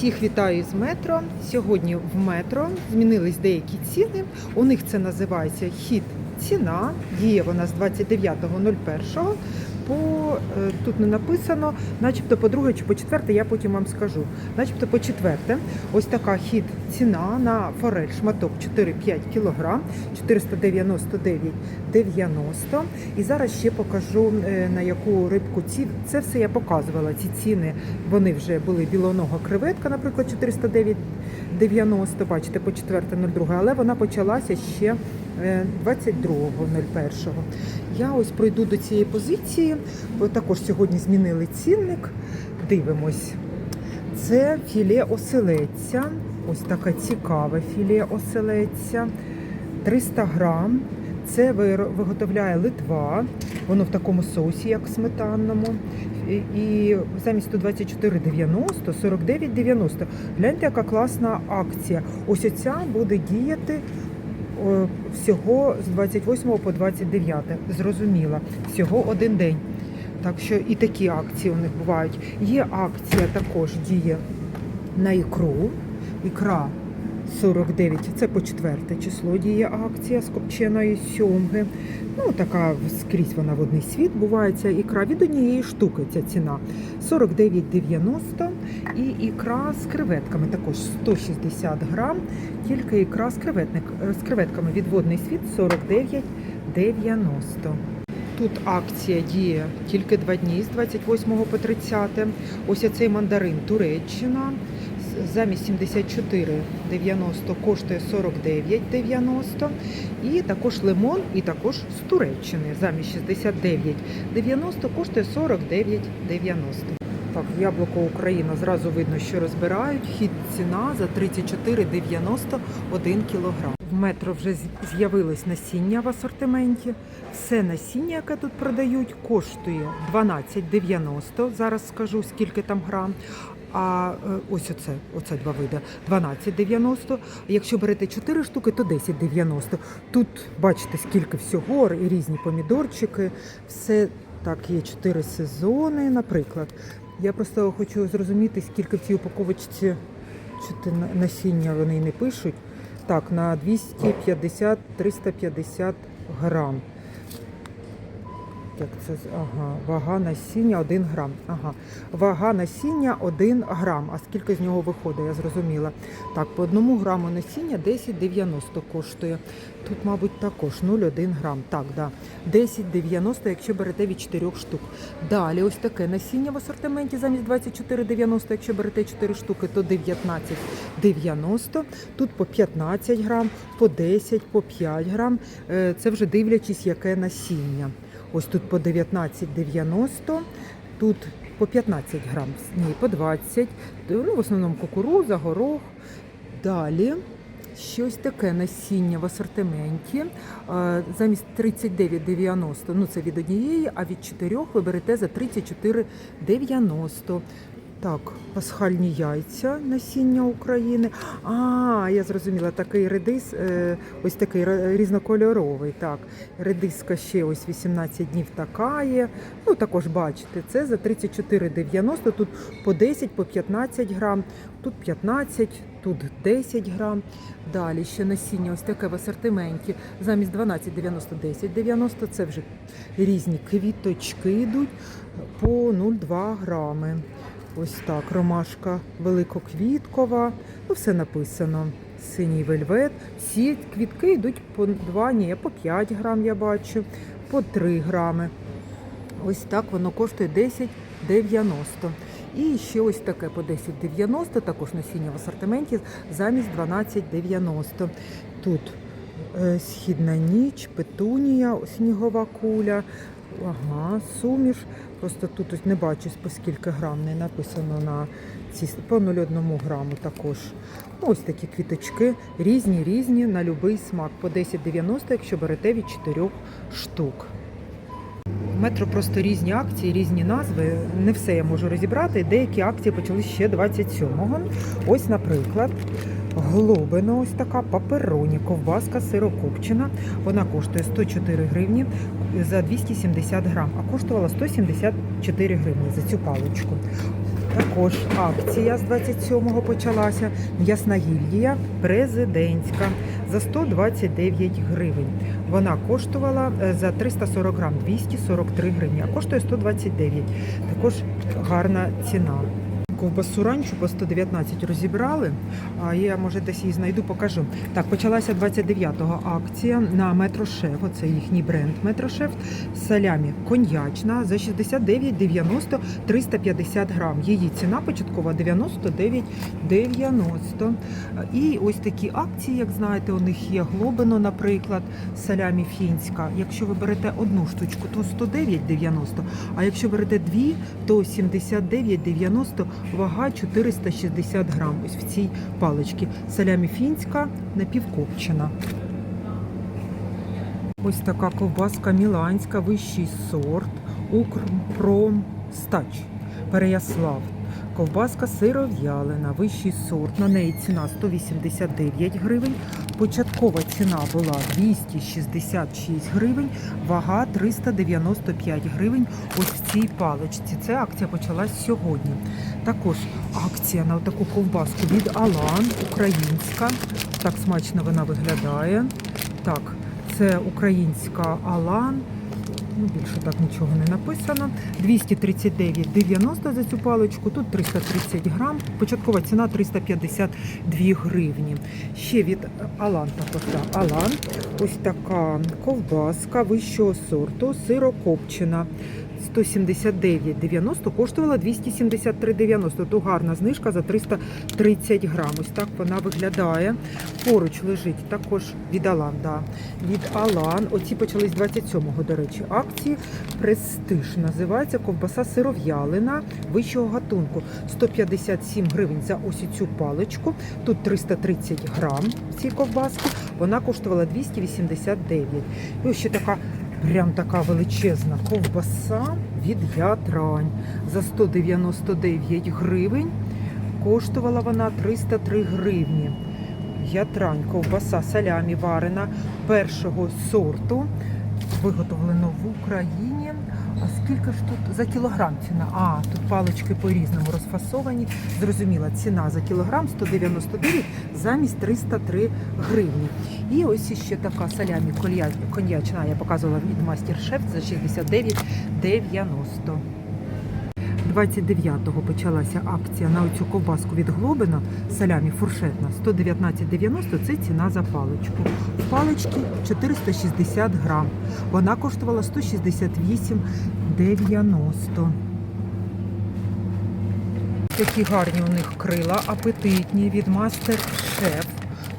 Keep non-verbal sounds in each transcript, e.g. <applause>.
Всіх вітаю з метро. Сьогодні в метро змінились деякі ціни. У них це називається хід ціна. Діє вона з 29.01 по е, тут не написано, начебто по друге чи по четверте, я потім вам скажу. Начебто по четверте, ось така хід ціна на форель шматок 4-5 кг, 499,90. І зараз ще покажу е, на яку рибку ці. Це все я показувала. Ці ціни вони вже були білонога креветка, наприклад, 409,90, бачите, по 4.02, але вона почалася ще е, 22.01. Я ось пройду до цієї позиції, також сьогодні змінили цінник. Дивимось. Це філе оселедця. Ось таке цікаве філе оселедця. 300 грам. Це виготовляє Литва. Воно в такому соусі, як сметанному. І замість 124,90, 49,90. Гляньте, яка класна акція. Ось оця буде діяти всього з 28 по 29. Зрозуміла. Всього один день. Так що і такі акції у них бувають. Є акція також діє на ікру. Ікра 49, це по четверте число діє акція з копченої сьомги. Ну, така скрізь вона в одний світ буває ця ікра від однієї штуки ця ціна. 49,90 і ікра з креветками також 160 грам, тільки ікра з, е, з креветками від водний світ 49,90. Тут акція діє тільки два дні з 28 по 30. Ось оцей мандарин Туреччина замість 74,90 коштує 49,90. І також лимон, і також з Туреччини замість 69,90 коштує 49,90. Так, яблуко Україна зразу видно, що розбирають. Хід ціна за 34,90 1 кілограм. В метро вже з'явилось насіння в асортименті. Все насіння, яке тут продають, коштує 12,90. Зараз скажу, скільки там грам. А е, ось оце, оце два види 12,90. Якщо берете 4 штуки, то 10,90. Тут бачите, скільки всього, і різні помідорчики. Все так, є 4 сезони, наприклад. Я просто хочу зрозуміти, скільки в цій упаковочці на- насіння вони не пишуть. Так, на 250-350 грам. Так, це ага, вага насіння 1 грам. Ага. Вага насіння 1 грам. А скільки з нього виходить, я зрозуміла. Так, по одному граму насіння 10,90 коштує. Тут, мабуть, також 0,1 грам. Так, да. 10,90, якщо берете від 4 штук. Далі ось таке насіння в асортименті замість 24,90, якщо берете 4 штуки, то 19,90. Тут по 15 грам, по 10, по 5 грам. Е, Це вже дивлячись, яке насіння. Ось тут по 19,90, тут по 15 грам, ні, по 20. Ну, в основному кукуруза, горох. Далі щось таке насіння в асортименті. Замість 39,90, ну це від однієї, а від чотирьох ви берете за 34,90. Так, пасхальні яйця насіння України. А, я зрозуміла, такий редис, е, ось такий різнокольоровий. Так, редиска ще ось 18 днів така є. Ну, також бачите, це за 34,90, тут по 10, по 15 грам, тут 15, тут 10 грам. Далі ще насіння ось таке в асортименті. Замість 12,90, 10,90. Це вже різні квіточки йдуть по 0,2 грами. Ось так, ромашка великоквіткова, ну все написано. Синій вельвет. Всі квітки йдуть по 2, ні, по 5 грам я бачу, по 3 грами. Ось так воно коштує 10,90. І ще ось таке по 10,90, також насіння в асортименті замість 12,90. Тут е, східна ніч, петунія, снігова куля. Ага, суміш. Просто тут ось не бачу, по скільки грам не написано на ці по 0,1 граму також. Ну, Ось такі квіточки, різні, різні на будь-який смак. По 10,90, якщо берете від 4 штук. Метро просто різні акції, різні назви. Не все я можу розібрати. Деякі акції почали ще 27-го. Ось, наприклад, глобино, ось така папероні, ковбаска сирокопчена. Вона коштує 104 гривні за 270 грам, а коштувала 174 гривні за цю паличку. Також акція з 27-го почалася. М'ясна гільдія президентська за 129 гривень. Вона коштувала е, за 340 грам 243 гривні, а коштує 129. Також гарна ціна. Ковбасу ранчо по 119 розібрали, я може десь її знайду, покажу. Так, почалася 29-го акція на Метрошеф, оце їхній бренд Метрошеф. Салямі коньячна за 69,90 350 грам. Її ціна початкова 99,90. І ось такі акції, як знаєте, у них є глобино, наприклад, салямі фінська. Якщо ви берете одну штучку, то 109,90, а якщо берете дві, то 79,90 вага 460 грам. Ось в цій паличці. Салямі фінська напівкопчена. Ось така ковбаска міланська, вищий сорт, Укрпром Стач, Переяслав. Ковбаска сиров'ялина, вищий сорт. На неї ціна 189 гривень. Початкова ціна була 266 гривень, вага 395 гривень. Ось в цій паличці. Це акція почалась сьогодні. Також акція на таку ковбаску від Алан, українська. Так смачно вона виглядає. Так, це українська Алан. Ну, більше так нічого не написано. 239,90 за цю паличку, тут 330 грам. Початкова ціна 352 гривні. Ще від Алан також Алант. Алан. Ось така ковбаска вищого сорту, сирокопчена. 179,90 коштувала 273,90. То гарна знижка за 330 грам. Ось так вона виглядає. Поруч лежить також від Алан. Да. Від Алан. Оці почались 27-го, до речі, акції. Престиж називається ковбаса сиров'ялина вищого гатунку. 157 гривень за ось цю паличку. Тут 330 грам цій ковбаски. Вона коштувала 289. І ось ще така Прям така величезна ковбаса від Ятрань за 199 гривень. Коштувала вона 303 гривні. Ятрань, ковбаса салямі варена першого сорту. Виготовлено в Україні. А скільки ж тут за кілограм ціна? А, тут палички по-різному розфасовані. Зрозуміла, ціна за кілограм 199 замість 303 гривні. І ось іще така колья- коньячна, я показувала від мастер-шеф за 69,90. 29-го почалася акція на оцю ковбаску від Глобина салямі фуршетна 119,90 це ціна за паличку. В паличці 460 грам. Вона коштувала 168,90. Такі гарні у них крила, апетитні від мастер шеф.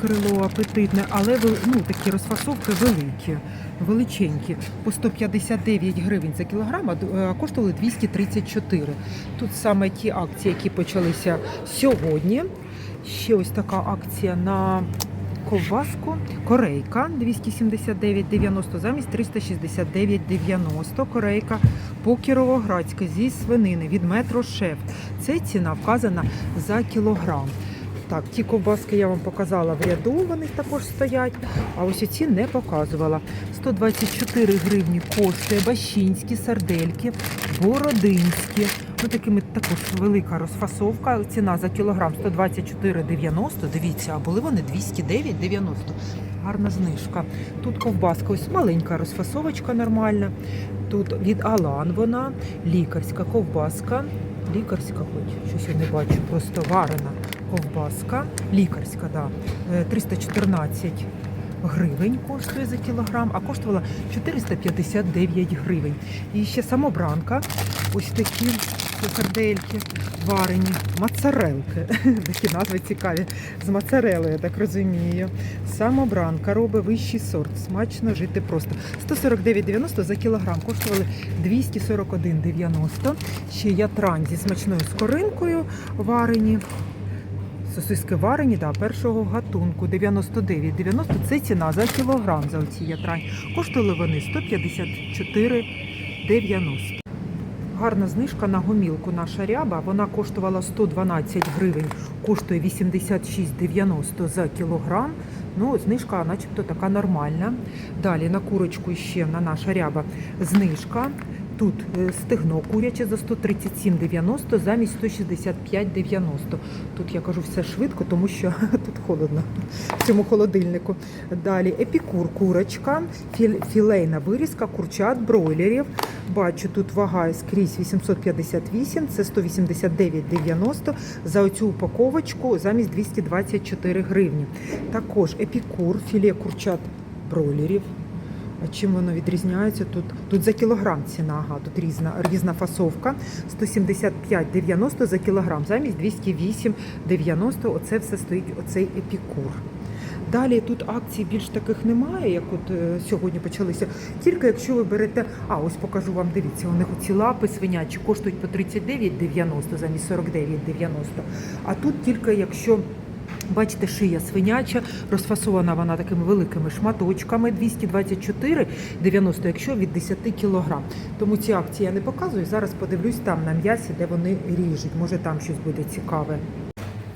Крило апетитне, але ну, такі розфасовки великі, величенькі. По 159 гривень за кілограм, а коштували 234. Тут саме ті акції, які почалися сьогодні. Ще ось така акція на ковбаску. Корейка 279,90 замість 369,90. Корейка по Кіровоградська зі свинини від Метро Шеф. Це ціна вказана за кілограм. Так, ті ковбаски я вам показала в ряду, вони також стоять, а ось ці не показувала. 124 гривні коштує бащинські сардельки, бородинські. Ну, такими також велика розфасовка. Ціна за кілограм 124,90. Дивіться, а були вони 209,90. Гарна знижка. Тут ковбаска, ось маленька розфасовочка нормальна. Тут від Алан вона, лікарська ковбаска. Лікарська, хоч щось я не бачу, просто варена ковбаска. Лікарська, да. Е, 314 гривень коштує за кілограм, а коштувала 459 гривень. І ще самобранка. Ось такі сардельки варені, моцарелки. <laughs> Такі назви цікаві. З моцарелою, я так розумію. Самобранка робить вищий сорт. Смачно жити просто. 149,90 за кілограм. Коштували 241,90. Ще ятрань зі смачною скоринкою варені. Сосиски варені, да, першого гатунку 99,90 це ціна за кілограм за оці ятрань. Коштували вони 154,90. Гарна знижка на гомілку наша ряба. Вона коштувала 112 гривень, коштує 86,90 за кілограм. Ну, знижка, начебто, така нормальна. Далі на курочку ще на наша ряба знижка. Тут е, стегно куряче за 137,90 замість 165,90. Тут я кажу все швидко, тому що <laughs> тут холодно в цьому холодильнику. Далі епікур курочка, філейна вирізка, курчат, бройлерів. Бачу, тут вага скрізь 858, це 189,90 за оцю упаковочку замість 224 гривні. Також епікур, філе курчат бройлерів. Чим воно відрізняється? Тут, тут за кілограм ціна, ага, тут різна, різна фасовка. 175,90 за кілограм, замість 208,90. Оце все стоїть оцей епікур. Далі тут акцій більш таких немає, як от е, сьогодні почалися. Тільки якщо ви берете, а ось покажу вам, дивіться, у них оці лапи свинячі коштують по 39,90 замість 49,90. А тут тільки якщо Бачите, шия свиняча, розфасована вона такими великими шматочками 224,90, якщо від 10 кг. Тому ці акції я не показую. Зараз подивлюсь там на м'ясі, де вони ріжуть. Може там щось буде цікаве.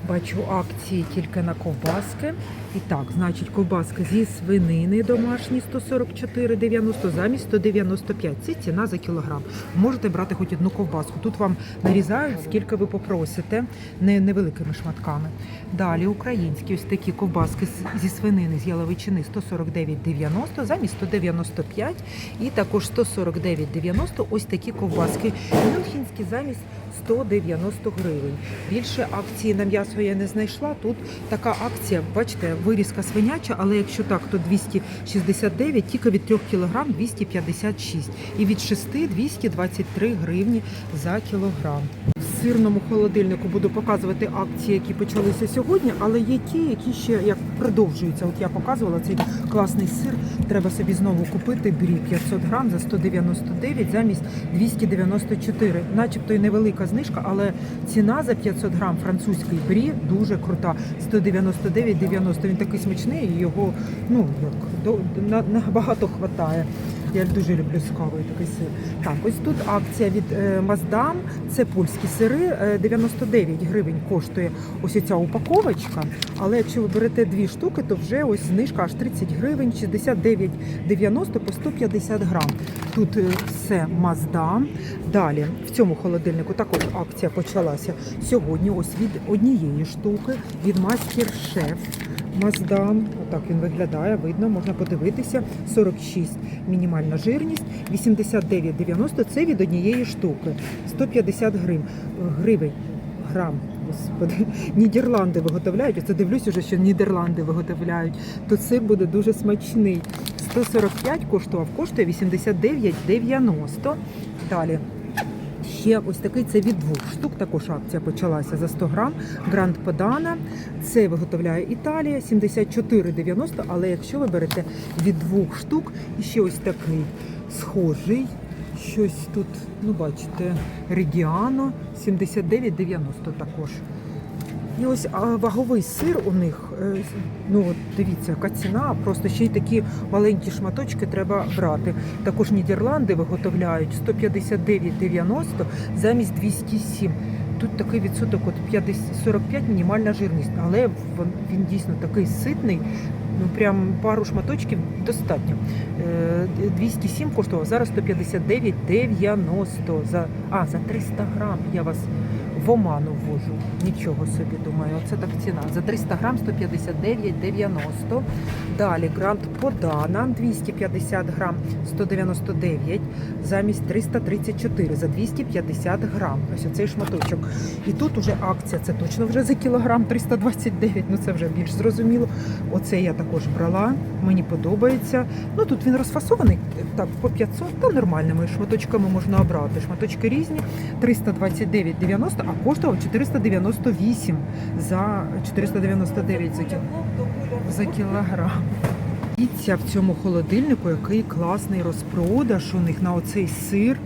Бачу акції тільки на ковбаски. І так, значить, ковбаска зі свинини домашні 144,90 замість 195. Це ціна за кілограм. Можете брати хоч одну ковбаску. Тут вам нарізають, скільки ви попросите, не невеликими шматками. Далі українські ось такі ковбаски зі свинини з яловичини 149,90 замість 195. І також 149,90 ось такі ковбаски. Мюнхенські замість 190 гривень. Більше акції на м'ясо я не знайшла. Тут така акція, бачите, вирізка свиняча, але якщо так, то 269, тільки від 3 кг 256. І від 6 223 гривні за кілограм. Сирному холодильнику буду показувати акції, які почалися сьогодні, але є ті, які ще як продовжуються. От я показувала цей класний сир. Треба собі знову купити брі 500 грам за 199 замість 294. Начебто і невелика знижка, але ціна за 500 грам французький брі дуже крута. 199,90. Він такий смачний, і його ну як до на, набагато хватає. Я дуже люблю з кавою такий сир. Так, ось тут акція від е, Маздам. Це польські сири. е, 99 гривень коштує ось ця упаковочка. Але якщо ви берете дві штуки, то вже ось знижка аж 30 гривень, 69,90 по 150 грам. Тут е, все Маздам. Далі в цьому холодильнику також акція почалася сьогодні. Ось від однієї штуки від Мастер Шеф. Маздам, отак він виглядає, видно, можна подивитися. 46 мінімальна жирність, 89,90 це від однієї штуки, 150 гривень. гривень. Грам, господи, Нідерланди виготовляють. Оце дивлюсь уже, що Нідерланди виготовляють. То сир буде дуже смачний. 145 коштував, коштує 89,90. Далі. Ще ось такий це від двох штук. Також акція почалася за 100 грам. Гранд Подана. Це виготовляє Італія 74,90. Але якщо ви берете від двох штук, і ще ось такий схожий. Щось тут, ну бачите, Регіано 79,90 також. І ось ваговий сир у них, е, ну от дивіться, яка ціна, просто ще й такі маленькі шматочки треба брати. Також Нідерланди виготовляють 159,90 замість 207. Тут такий відсоток от 50, 45 мінімальна жирність, але він, дійсно такий ситний. Ну прям пару шматочків достатньо. Е, 207 коштував, зараз 159,90 за а за 300 грам. Я вас в оману ввожу. Нічого собі думаю, оце так ціна. За 300 грам 159,90. Далі Гранд Подана 250 грам 199 замість 334 за 250 грам. Ось оцей шматочок. І тут уже акція, це точно вже за кілограм 329, ну це вже більш зрозуміло. Оце я також брала, мені подобається. Ну тут він розфасований так по 500, та нормальними шматочками можна обрати. Шматочки різні, 329,90, а коштував 498 за 499 за, кілограм. Дивіться в цьому холодильнику, який класний розпродаж у них на оцей сир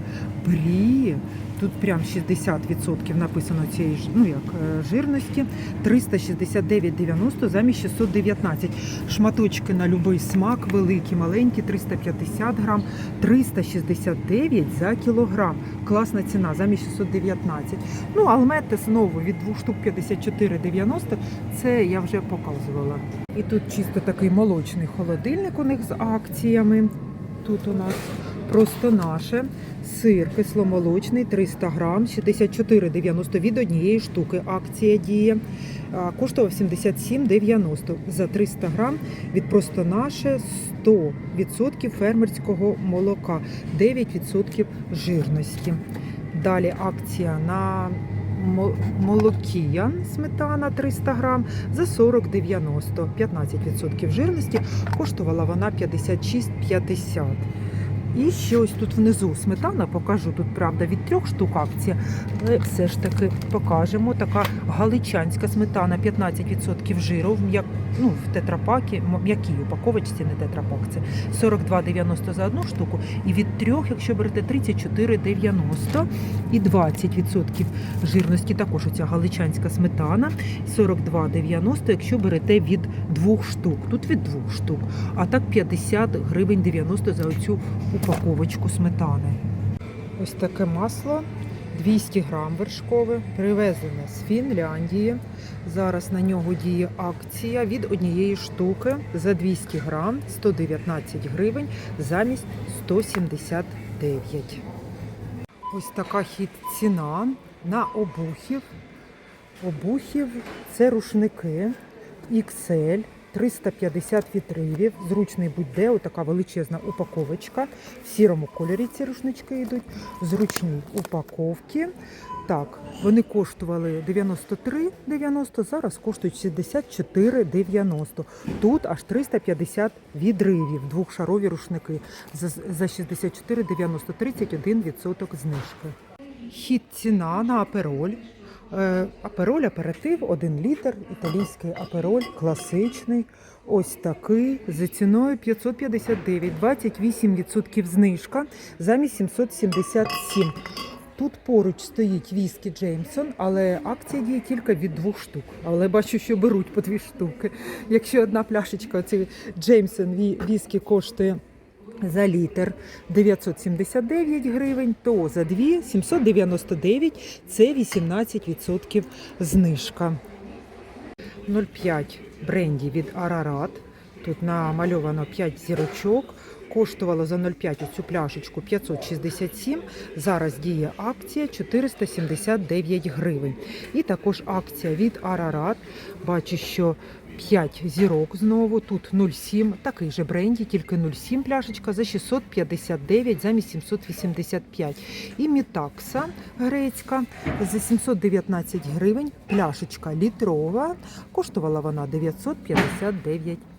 брі. Тут прям 60% написано цієї ну як е, жирності. 369,90 замість 619. Шматочки на будь-який смак, великі, маленькі, 350 грам, 369 за кілограм. Класна ціна, замість 619. Ну, алмети знову від 2 штук 54,90. Це я вже показувала. І тут чисто такий молочний холодильник у них з акціями. Тут у нас просто наше. Сир кисломолочний 300 грам, 64,90 від однієї штуки. Акція діє. Коштував 77,90 за 300 грам від просто наше 100% фермерського молока, 9% жирності. Далі акція на мо- молокія сметана 300 грам за 40,90, 15% жирності. Коштувала вона 56,50. І ще ось тут внизу сметана покажу. Тут правда від трьох штук акція, але все ж таки покажемо. Така галичанська сметана, 15% жиру в м'як, ну, в тетрапакі, м'якій упаковочці, не тетрапак. Це 42,90 за одну штуку. І від трьох, якщо берете 34,90 і 20% жирності. Також оця галичанська сметана 42,90, якщо берете від двох штук. Тут від двох штук. А так 50 гривень 90 за оцю упаковочку сметани. Ось таке масло 200 грам вершкове, привезене з Фінляндії. Зараз на нього діє акція від однієї штуки за 200 грам 119 гривень замість 179. Ось така хід ціна на обухів. Обухів це рушники XL, 350 вітривів, зручний будь-де, отака величезна упаковочка. В сірому кольорі ці рушнички йдуть, в зручній упаковці. Так, вони коштували 93,90, зараз коштують 64,90. Тут аж 350 відривів, двохшарові рушники за 64,90, 31% знижки. Хід ціна на апероль. Е, Апероль аперитив 1 літр, італійський апероль, класичний. Ось такий за ціною 559, 28% знижка замість 777. Тут поруч стоїть віскі Джеймсон, але акція діє тільки від двох штук. Але бачу, що беруть по дві штуки. Якщо одна пляшечка цієї Джеймсон віскі коштує за літр 979 гривень, то за дві 799 це 18% знижка. 0,5 бренді від Арарат. Тут намальовано 5 зірочок. Коштувало за 0,5 цю пляшечку 567. Зараз діє акція 479 гривень. І також акція від Арарат. Бачу, що 5 зірок знову. Тут 0,7. Такий же бренді, тільки 0,7 пляшечка за 659 замість 785. І Мітакса грецька за 719 гривень. Пляшечка літрова. Коштувала вона 959 гривень.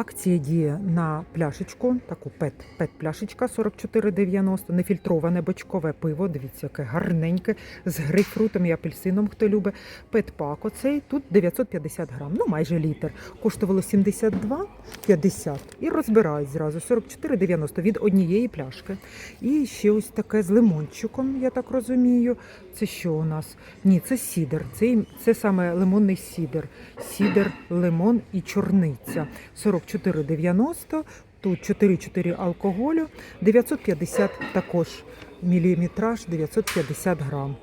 Акція діє на пляшечку, таку пет, пет пляшечка 44,90, нефільтроване бочкове пиво. Дивіться, яке гарненьке, з грейпфрутом і апельсином, хто любить. Пет-пак оцей, тут 950 грам, ну майже літр. Коштувало 72,50 і розбирають зразу 44,90 від однієї пляшки. І ще ось таке з лимончиком, я так розумію. Це що у нас? Ні, це сідер. Це, це саме лимонний сідер. Сідер, лимон і чорниця. 44,90. Тут 4,4 алкоголю, 950 також міліметраж, 950 грам.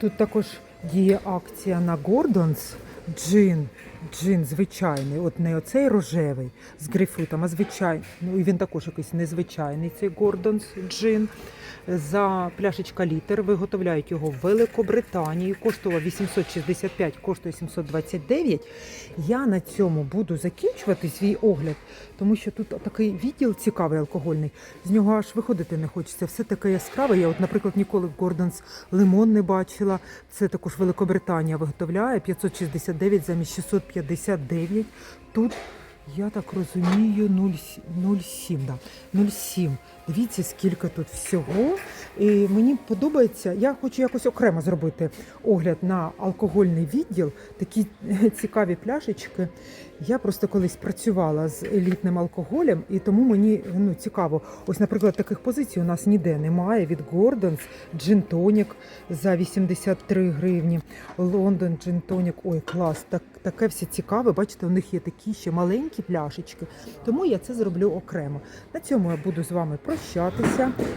Тут також діє акція на Гордонс джин. Джин звичайний, от не оцей рожевий з грейпфрутом, а звичайний. Ну і він також якийсь незвичайний, цей Гордонс джин. За пляшечка літр виготовляють його в Великобританії. Коштував 865, коштує 729. Я на цьому буду закінчувати свій огляд, тому що тут такий відділ цікавий алкогольний. З нього аж виходити не хочеться. Все таке яскраве. Я, от, наприклад, ніколи в Гордонс лимон не бачила. Це також Великобританія виготовляє 569 замість 659. Тут я так розумію, 0,7. Да. 0,7. Дивіться, скільки тут всього. І мені подобається, я хочу якось окремо зробити огляд на алкогольний відділ, такі <laughs> цікаві пляшечки. Я просто колись працювала з елітним алкоголем, і тому мені ну, цікаво. Ось, наприклад, таких позицій у нас ніде немає. Від Гордонс, Джин Тонік за 83 гривні. Лондон Джин Тонік. Ой, клас, так, таке все цікаве. Бачите, у них є такі ще маленькі пляшечки. Тому я це зроблю окремо. На цьому я буду з вами прощатися.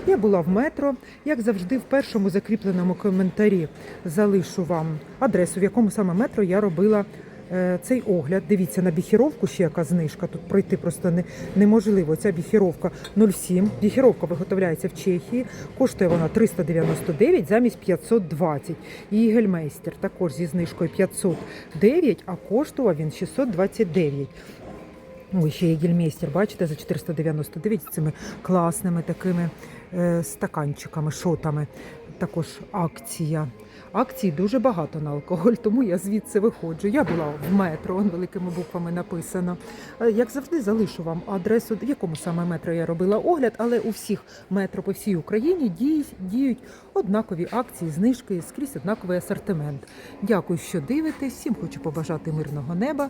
Я була в метро. Як завжди, в першому закріпленому коментарі залишу вам адресу, в якому саме метро я робила е, цей огляд. Дивіться на біхіровку, ще яка знижка. Тут пройти просто не, неможливо. Ця біхіровка 0,7. Біхіровка виготовляється в Чехії. Коштує вона 399 замість 520. І гельмейстер також зі знижкою 509, а коштував він 629. Ой, ще є гельмейстер, бачите, за 499 з цими класними такими е, стаканчиками, шотами. Також акція. Акцій дуже багато на алкоголь, тому я звідси виходжу. Я була в метро, великими буквами написано. Е, Як завжди, залишу вам адресу, в якому саме метро я робила огляд, але у всіх метро по всій Україні діють, діють однакові акції, знижки, скрізь однаковий асортимент. Дякую, що дивитесь. Всім хочу побажати мирного неба.